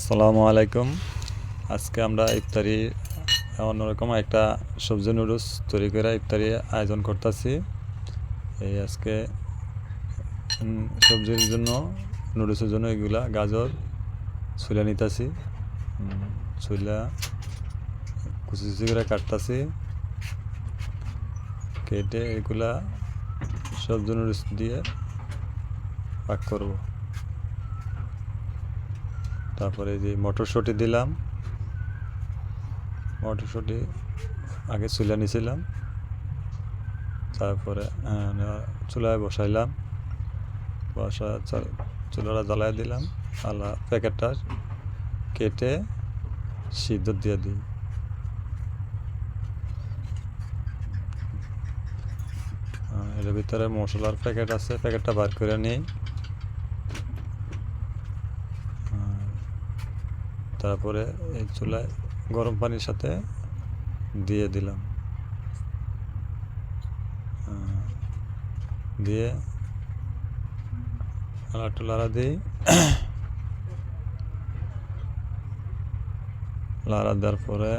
আসসালামু আলাইকুম। আজকে আমরা ইফতারি, অন্যরকম একটা সবজি নুডলস তৈরি করে ইফতারি আয়োজন করতেছি। এই আজকে সবজির জন্য, নুডলসের জন্য এগুলা গাজর, ছুলে নিতেছি। ছুলা কুচি কুচি করে কাটতেছি। কেটে এগুলা সবজি নুডলস দিয়ে পাক করব। তারপরে যে মটরশুঁটি দিলাম। মটরশুঁটি আগে চুলা নিয়েছিলাম তারপরে চুলায় বসাইলাম। বসা চুলাটা জ্বালায় দিলাম। আলা প্যাকেটটা কেটে সিদ্ধ দিয়ে দিই। এর ভিতরে মশলার প্যাকেট আছে। প্যাকেটটা বার করে নিই। তারপরে এই চুলায় গরম পানির সাথে দিয়ে দিলাম। দিয়ে লাড়া টুলারা দিই। লাড়া দেওয়ার পরে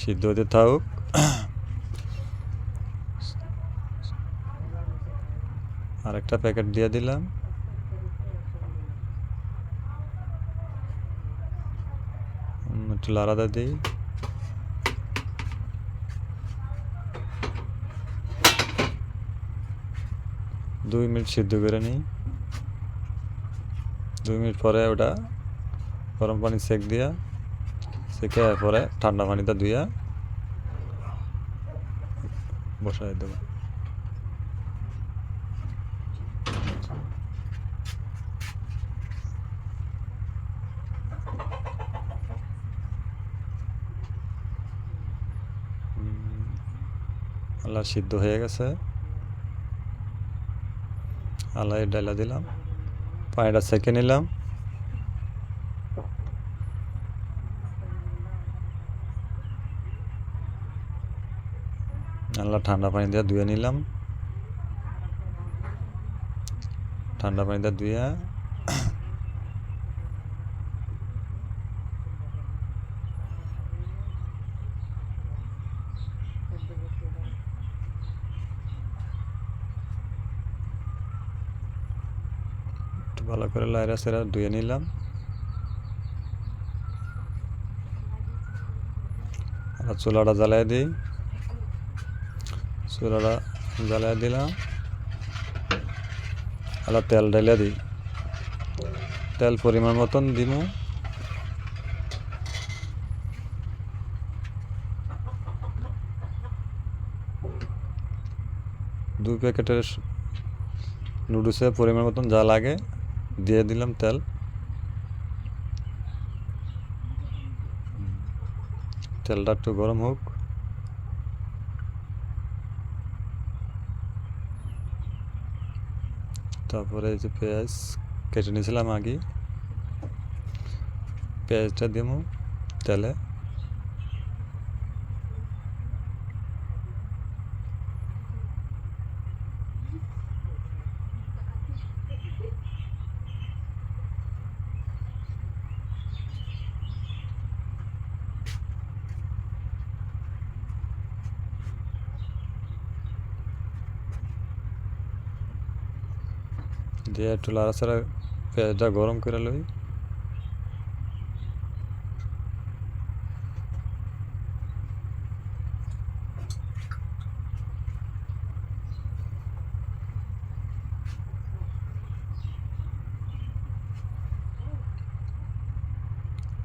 সিদ্ধ হতে থাকুক। আরেকটা প্যাকেট দিয়ে দিলাম। একটু লাড়াদা দিই। দুই মিনিট সিদ্ধ করে নিই। দুই মিনিট পরে ওটা গরম পানি সেক দিয়া, সেকে পরে ঠান্ডা পানিটা ধুইয়া বসাই দেবো। আল্লাহ সিদ্ধ হয়ে গেছে। আল্লাহ ডাইলা দিলাম। পানিটা সেকে নিলাম। আল্লাহ ঠান্ডা পানি দিয়ে ধুয়ে নিলাম। ঠান্ডা পানি দিয়ে ধুয়ে একটু ভালো করে লাইরা সেরা ধুয়ে নিলাম। আর চুলাটা জ্বালাই দিই। চুলাটা জ্বালাই দিলাম। আর তেল ঢেলে দিই। তেল পরিমাণ মতন দিব দুই প্যাকেটের নুডলসের পরিমাণ মতন যা লাগে। দিয়ে দিলাম তেল। তেলটা একটু গরম হোক। তারপরে এই যে পেঁয়াজ কেটে নিয়েছিলাম আগে। পেঁয়াজটা দিব তেলে। দিয়ে একটু লাড়াচাড়া পেঁয়াজটা গরম করে লই।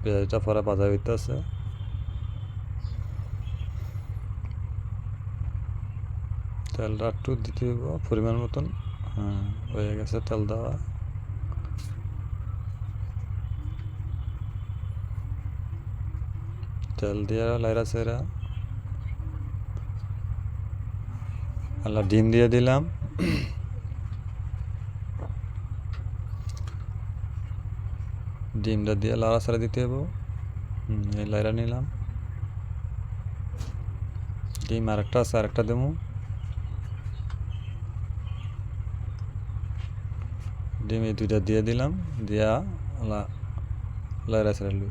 পেঁয়াজটা পরে ভাজা হইতেছে তেলটা একটু দিতে হইব, পরিমাণ মতন। হ্যাঁ হয়ে গেছে তেল দেওয়া। তেল দিয়ে লাইরা সেরা আল্লাহ ডিম দিয়ে দিলাম। ডিমটা দিয়ে লাড়া সারা দিতে হব এই লাইরা নিলাম। ডিম আরেকটা আছে, আরেকটা দেবো ডিম এই দুইটা দিয়ে দিলাম, দিয়া লা- লাইরা সেরা লুই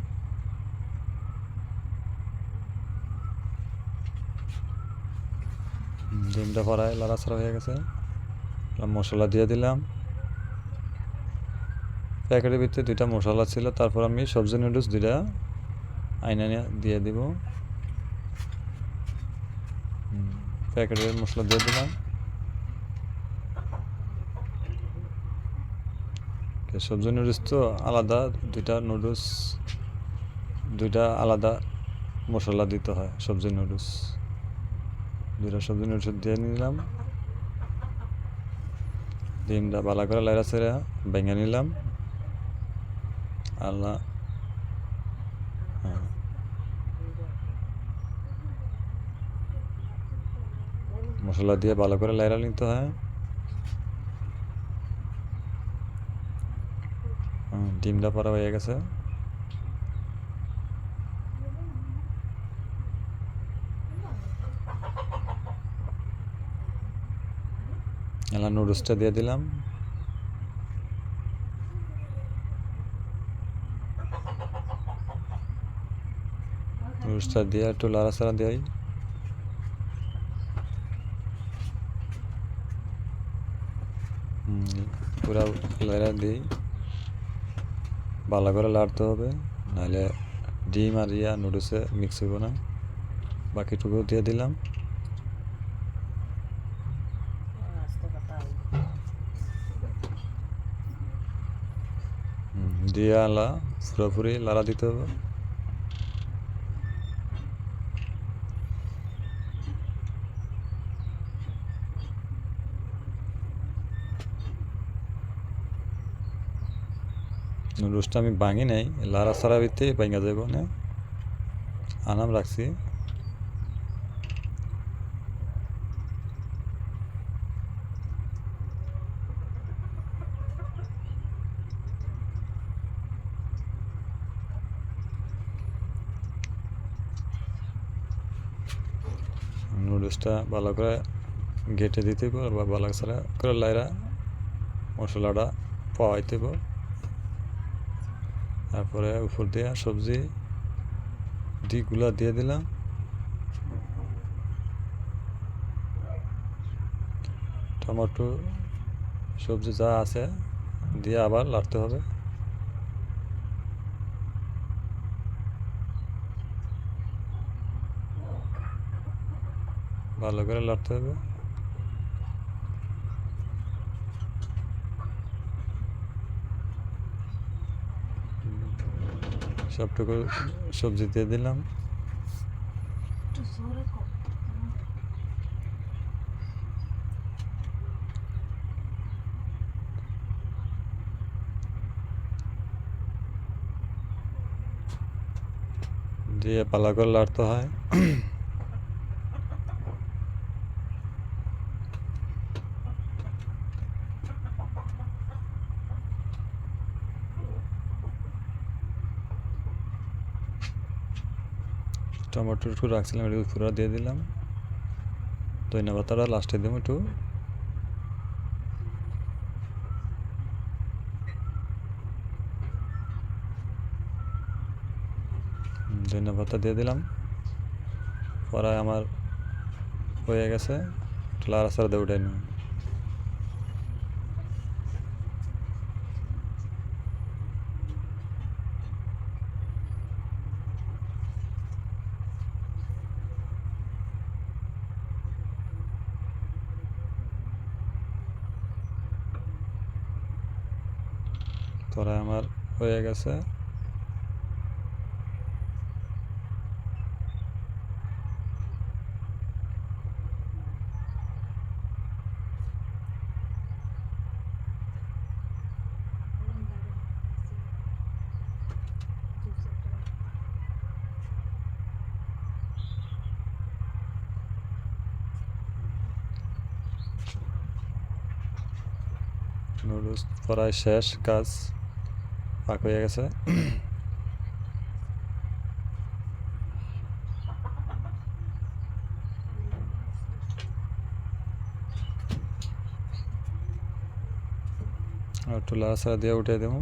ডিমটা ফরাই লাড়াছাড়া হয়ে গেছে। মশলা দিয়ে দিলাম। প্যাকেটের ভিতরে দুইটা মশলা ছিল, তারপর আমি সবজি নুডলস দুইটা আইনা দিয়ে দিব। প্যাকেটের মশলা দিয়ে দিলাম। সবজি নুডলস তো আলাদা, দুইটা নুডলস দুইটা আলাদা মশলা দিতে হয় সবজি নুডলস দুইটা সবজি নুডলস দিয়ে নিলাম। ডিমটা ভালো করে লাইরা সেরা ভেঙে নিলাম। আল্লাহ হ্যাঁ। মশলা দিয়ে ভালো করে লাইরা নিতে হয়। ডিমটা পরা হয়ে গেছে। এলা নুডলসটা দিয়ে দিলাম। নুডলসটা দিয়ে একটু লাড়াচাড়া দেয় পুরা লাড়া দিই। ভালো করে লাড়তে হবে, নাহলে ডিম আর ইয়া নুডলসে মিক্স হইব না। বাকিটুকু দিয়ে দিলাম। দিয়ে আলা, পুরোপুরি লাড়া দিতে হবে। নুডলসটা আমি ভাঙি নাই, লাড়া সারা ভিতরে ভাঙা যাব না। আনাম রাখছি। নুডলসটা ভালো করে ঘেটে দিতে বা ভালো সারা করে লাইরা মশলাটা পাওয়াইতে তারপরে উপর দিয়ে সবজি ডিগুলা দিয়ে দিলাম। টমেটো, সবজি যা আছে দিয়ে আবার লাড়তে হবে। ভালো করে লাড়তে হবে। সবটুকু সবজি দিয়ে দিলাম। দিয়ে পালা করে লাড়তে হয়। টমেটো একটু রাখছিলাম, একটু পুরো দিয়ে দিলাম। ধনিয়া পাতাটা লাস্টে দিব একটু। ধনিয়া পাতা দিয়ে দিলাম। পরে আমার হয়ে গেছে লাড়া সারা দিয়ে উঠাই পরে আমার হয়ে গেছে। নুডলস প্রায় শেষ কাজ পাক হয়ে গেছে। একটু লাড়াচাড়া দিয়ে উঠে দেবো।